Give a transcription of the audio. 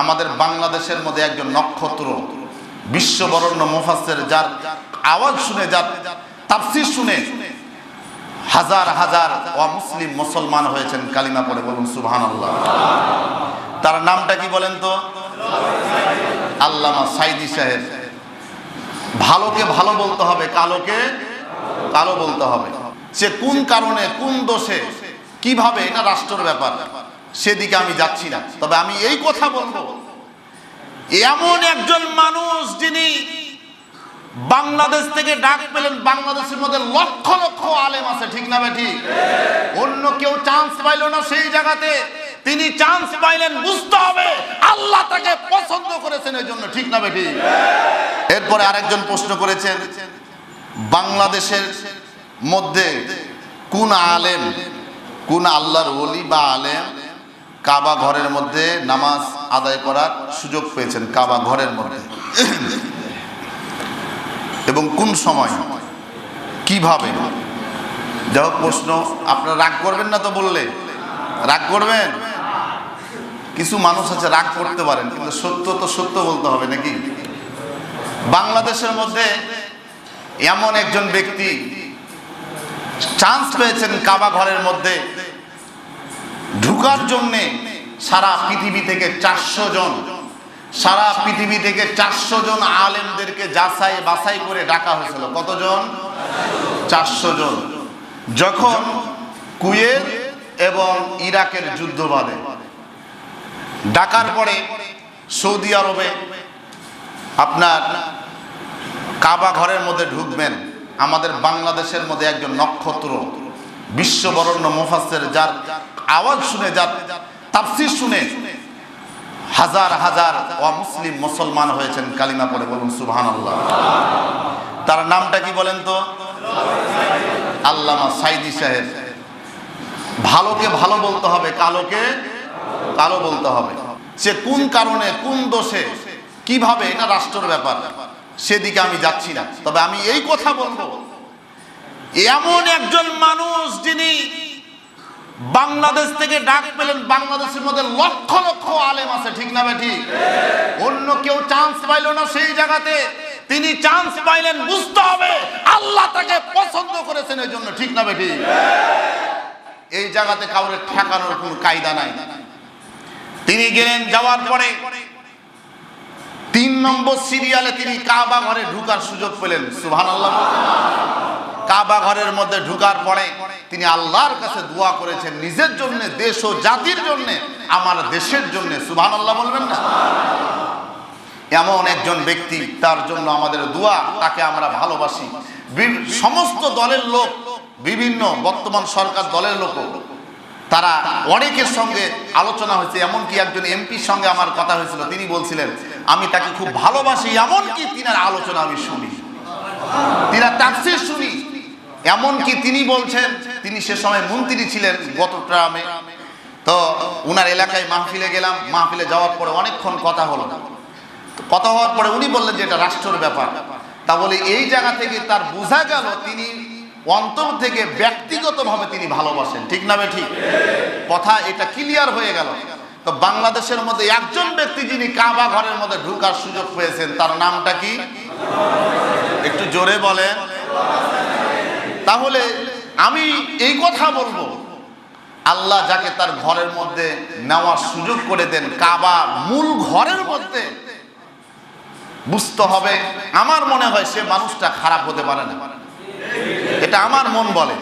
আমাদের বাংলাদেশের মধ্যে একজন নক্ষত্র, বিশ্ববরণ্য মুফাসসির, যার আওয়াজ শুনে, যার তাফসীর শুনে হাজার হাজার অমুসলিম মুসলমান হয়েছেন, কালিমা পড়ে বলুন সুবহানাল্লাহ। তার নামটা কি বলেন তো? আল্লামা সাইদি সাহেব। ভালোকে ভালো বলতে হবে, কালোকে কালো বলতে হবে। সে কোন কারণে, কোন দোষে, কীভাবে, এটা রাষ্ট্রের ব্যাপার। সেদিকে আমি যাচ্ছি না। তবে আমি এই কথা বলব, এমন একজন মানুষ যিনি বাংলাদেশ থেকে ডাক পেলেন, বাংলাদেশের মধ্যে লক্ষ লক্ষ আলেম আছে, ঠিক না বেঠি অন্য কেউ চান্স পাইল না সেই জায়গাতে। তিনি চান্স পাইলেন, বুঝতে হবে, আল্লাহ তাকে পছন্দ করেছেন এই জন্য, ঠিক না বেঠি এরপরে আরেকজন প্রশ্ন করেছেন, বাংলাদেশের মধ্যে কোন আলেম, কোন আল্লাহর ওলি বা আলেম কাবা ঘরের মধ্যে নামাজ আদায় করার সুযোগ পেয়েছেন কাবা ঘরের মধ্যে। এবং কোন সময়? কীভাবে? যাই হোক, প্রশ্ন, আপনারা রাগ করবেন না তো বললে? রাগ করবেন? কিছু মানুষ আছে রাগ করতে পারেন, কিন্তু সত্য তো সত্য বলতে হবে নাকি? বাংলাদেশের মধ্যে এমন একজন ব্যক্তি চান্স পেয়েছেন কাবা ঘরের মধ্যে। ঢুকার জন্যে সারা পৃথিবী থেকে চারশো জন, সারা পৃথিবী থেকে চারশো জন আলেমদেরকে যাচাই বাছাই করে ডাকা হয়েছিল। কতজন? চারশো জন। যখন কুয়েত এবং ইরাকের যুদ্ধ বাঁধে, ডাকার পরে সৌদি আরবে আপনার কাবা ঘরের মধ্যে ঢুকবেন, আমাদের বাংলাদেশের মধ্যে একজন নক্ষত্র বিশ্ববরণ্য মুফাসসির যার আওয়াজ শুনে, যার তাফসীর শুনে হাজার হাজার অমুসলিম মুসলমান হয়েছেন, কালিমা পড়ে বলুন সুবহানাল্লাহ। তার নামটা কি বলেন তো? আল্লামা সাইদি সাহেব। ভালোকে ভালো বলতে হবে, কালোকে কালো বলতে হবে। সে কোন কারণে, কোন দোষে, কীভাবে, এটা রাষ্ট্রের ব্যাপার। সেদিকে আমি যাচ্ছি না। তবে আমি এই কথা বলব এমন একজন মানুষ যিনি বাংলাদেশ থেকে ডাক পেলেন। বাংলাদেশের মধ্যে লক্ষ লক্ষ আলেম আছে, ঠিক না বেঠি অন্য কেউ চান্স পাইল না সেই জায়গাতে। তিনি চান্স পাইলেন বুঝতে হবে আল্লাহ তাকে পছন্দ করেছেন এই জন্য, ঠিক না বেঠি এই জায়গাতে কাউরে ঠেকানোর কোন কায়দা নাই। তিনি গেলেন, যাওয়ার পরে তিন নম্বর সিরিয়ালে তিনি কাবা ঘরে ঢুকার সুযোগ পেলেন। সুহান আল্লাহ কাবা ঘরের মধ্যে ঢুকার পরে তিনি আল্লাহর কাছে দোয়া করেছেন, নিজের জন্য, দেশ ও জাতির জন্য, আমার দেশের জন্য। সুবহান আল্লাহ বলবেন না? এমন একজন ব্যক্তি, তার জন্য আমাদের দোয়া, তাকে আমরা ভালোবাসি। সমস্ত দলের লোক, বিভিন্ন বর্তমান সরকার দলের লোক তারা অনেকের সঙ্গে আলোচনা হয়েছে। এমনকি একজন এমপির সঙ্গে আমার কথা হয়েছিল, তিনি বলছিলেন, আমি তাকে খুব ভালোবাসি, এমনকি তিনার আলোচনা আমি শুনি। তিনা তাফসির শুনি। এমনকি তিনি বলছেন, তিনি সে সময় মন্ত্রী ছিলেন গত ট্রামে তো উনার এলাকায় মাহফিলে গেলাম, মাহফিলে যাওয়ার পরে অনেকক্ষণ কথা হলো। কথা হওয়ার পরে উনি বললেন যে এটা রাষ্ট্রের ব্যাপার। তা বলে এই জায়গা থেকে তার বোঝা গেল তিনি অন্তর থেকে ব্যক্তিগতভাবে তিনি ভালোবাসেন। ঠিক না ঠিক? কথা এটা ক্লিয়ার হয়ে গেল। তো বাংলাদেশের মধ্যে একজন ব্যক্তি যিনি কাবা ঘরের মধ্যে ঢুকার সুযোগ পেয়েছেন, তার নামটা কি? একটু জোরে বলেন। তাহলে আমি এই কথা বলব। আল্লাহ যাকে তার ঘরের মধ্যে নেওয়ার সুযোগ করে দেন, কাবা মূল ঘরের মধ্যে, বুঝতে হবে আমার মনে হয় সে মানুষটা খারাপ হতে পারে না। এটা আমার মন বলে।